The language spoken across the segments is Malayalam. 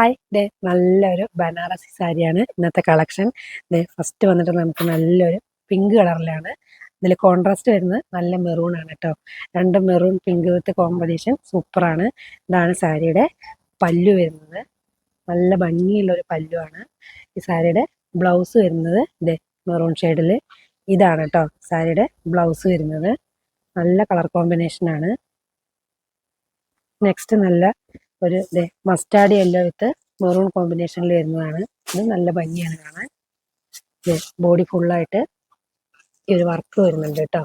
ഹായ്. ഡേ നല്ലൊരു ബനാറസി സാരിയാണ് ഇന്നത്തെ കളക്ഷൻ. ഡേ ഫസ്റ്റ് വന്നിട്ട് നമുക്ക് നല്ലൊരു പിങ്ക് കളറിലാണ്. ഇതിൽ കോൺട്രാസ്റ്റ് വരുന്നത് നല്ല മെറൂൺ ആണ് കേട്ടോ രണ്ട് മെറൂൺ പിങ്ക് വിത്ത് കോമ്പിനേഷൻ സൂപ്പറാണ് ഇതാണ് സാരിയുടെ പല്ലു വരുന്നത്. നല്ല ഭംഗിയുള്ളൊരു പല്ലുവാണ് ഈ സാരിയുടെ ബ്ലൗസ് വരുന്നത് ഡേ മെറൂൺ ഷെയ്ഡിൽ ഇതാണ് കേട്ടോ സാരിയുടെ ബ്ലൗസ് വരുന്നത്. നല്ല കളർ കോമ്പിനേഷൻ ആണ്. നെക്സ്റ്റ് നല്ല ഒരു മസ്റ്റാർഡ് യെല്ലോ വിത്ത് മെറൂൺ കോമ്പിനേഷനിൽ വരുന്നതാണ്. ഇത് നല്ല ഭംഗിയാണ് കാണാൻ. ബോഡി ഫുള്ളായിട്ട് ഈ ഒരു വർക്ക് വരുന്നുണ്ട് കേട്ടോ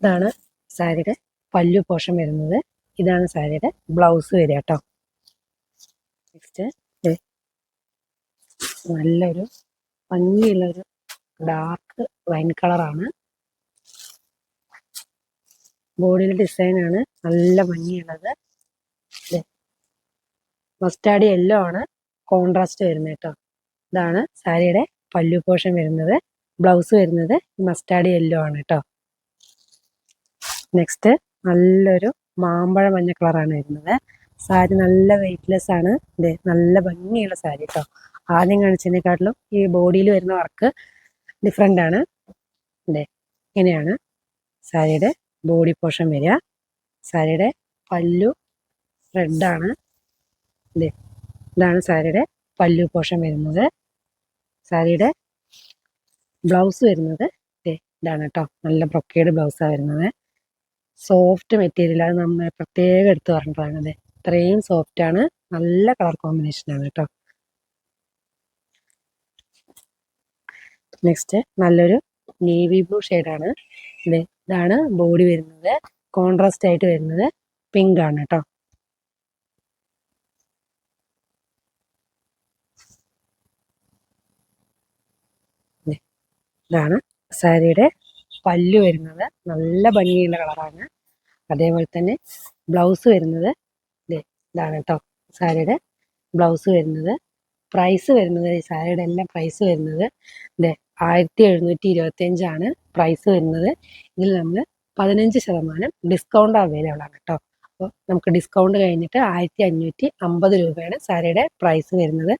ഇതാണ് സാരിയുടെ പല്ലു പോഷൻ വരുന്നത്. ഇതാണ് സാരിയുടെ ബ്ലൗസ് വരിക കേട്ടോ നെക്സ്റ്റ് നല്ലൊരു ഭംഗിയുള്ളൊരു ഡാർക്ക് വൈൻ കളറാണ് ബോഡിയിലെ ഡിസൈനാണ് നല്ല ഭംഗിയുള്ളത്. മസ്റ്റാർഡ് യെല്ലോ ആണ്. കോൺട്രാസ്റ്റ് വരുന്നത് കേട്ടോ. ഇതാണ് സാരിയുടെ പല്ലു പോഷൻ വരുന്നത്. ബ്ലൗസ് വരുന്നത് മസ്റ്റാർഡ് യെല്ലോ ആണ് കേട്ടോ. നെക്സ്റ്റ് നല്ലൊരു മാമ്പഴ മഞ്ഞ കളറാണ് വരുന്നത്. സാരി നല്ല വെയിറ്റ്ലെസ് ആണ്. ഇത് നല്ല ഭംഗിയുള്ള സാരി കേട്ടോ. ആദ്യം കാണിച്ചതിനെക്കാട്ടിലും ഈ ബോഡിയിൽ വരുന്ന വർക്ക് ഡിഫറെന്റ് ആണ്. അതെ ഇങ്ങനെയാണ് സാരിയുടെ ബോഡി പോർഷൻ വരിക. സാരിയുടെ പല്ലു റെഡാണ് ഇത് ഇതാണ് സാരിയുടെ പല്ലു പോർഷൻ വരുന്നത്. സാരിയുടെ ബ്ലൗസ് വരുന്നത്. ഇതാണ് കേട്ടോ നല്ല ബ്രൊക്കേഡ് ബ്ലൗസാണ് വരുന്നത്. സോഫ്റ്റ് മെറ്റീരിയൽ അത് നമ്മൾ പ്രത്യേകം എടുത്ത് പറഞ്ഞതാണ്. അതെ ഇത്രയും സോഫ്റ്റ് ആണ്. നല്ല കളർ കോമ്പിനേഷനാണ് കേട്ടോ നെക്സ്റ്റ് നല്ലൊരു നേവി ബ്ലൂ ഷെയ്ഡാണ് ഇതാണ് ബോഡി വരുന്നത്. കോൺട്രാസ്റ്റ് ആയിട്ട് വരുന്നത് പിങ്ക് ആണ് കേട്ടോ ഇതാണ് സാരിയുടെ പല്ലു വരുന്നത്. നല്ല ഭംഗിയുള്ള കളറാണ് അതേപോലെ തന്നെ ബ്ലൗസ് വരുന്നത്. ഇതാണ് കേട്ടോ സാരിയുടെ ബ്ലൗസ് വരുന്നത്. പ്രൈസ് വരുന്നത്. ഈ സാരിയുടെ എല്ലാം പ്രൈസ് വരുന്നത്. ആയിരത്തി എഴുന്നൂറ്റി ഇരുപത്തി അഞ്ചാണ് പ്രൈസ് വരുന്നത്. ഇതിൽ നമ്മൾ പതിനഞ്ച് ശതമാനം ഡിസ്കൗണ്ട് അവൈലബിൾ ആണ് കേട്ടോ അപ്പോൾ നമുക്ക് ഡിസ്കൗണ്ട് കഴിഞ്ഞിട്ട് ആയിരത്തി അഞ്ഞൂറ്റി അമ്പത് രൂപയാണ് സാരിയുടെ പ്രൈസ് വരുന്നത്.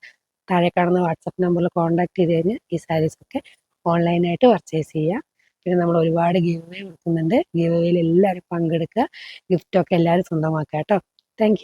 താഴെ കാണുന്ന വാട്സപ്പ് നമ്പറിൽ കോൺടാക്ട് ചെയ്ത് കഴിഞ്ഞ് ഈ സാരീസൊക്കെ ഓൺലൈനായിട്ട് പർച്ചേസ് ചെയ്യുക പിന്നെ നമ്മൾ ഒരുപാട് ഗീവ് അവേ കൊടുക്കുന്നുണ്ട്. ഗീവ് അവേയിൽ എല്ലാവരും പങ്കെടുക്കുക. ഗിഫ്റ്റൊക്കെ എല്ലാവരും സ്വന്തമാക്കുക കേട്ടോ താങ്ക്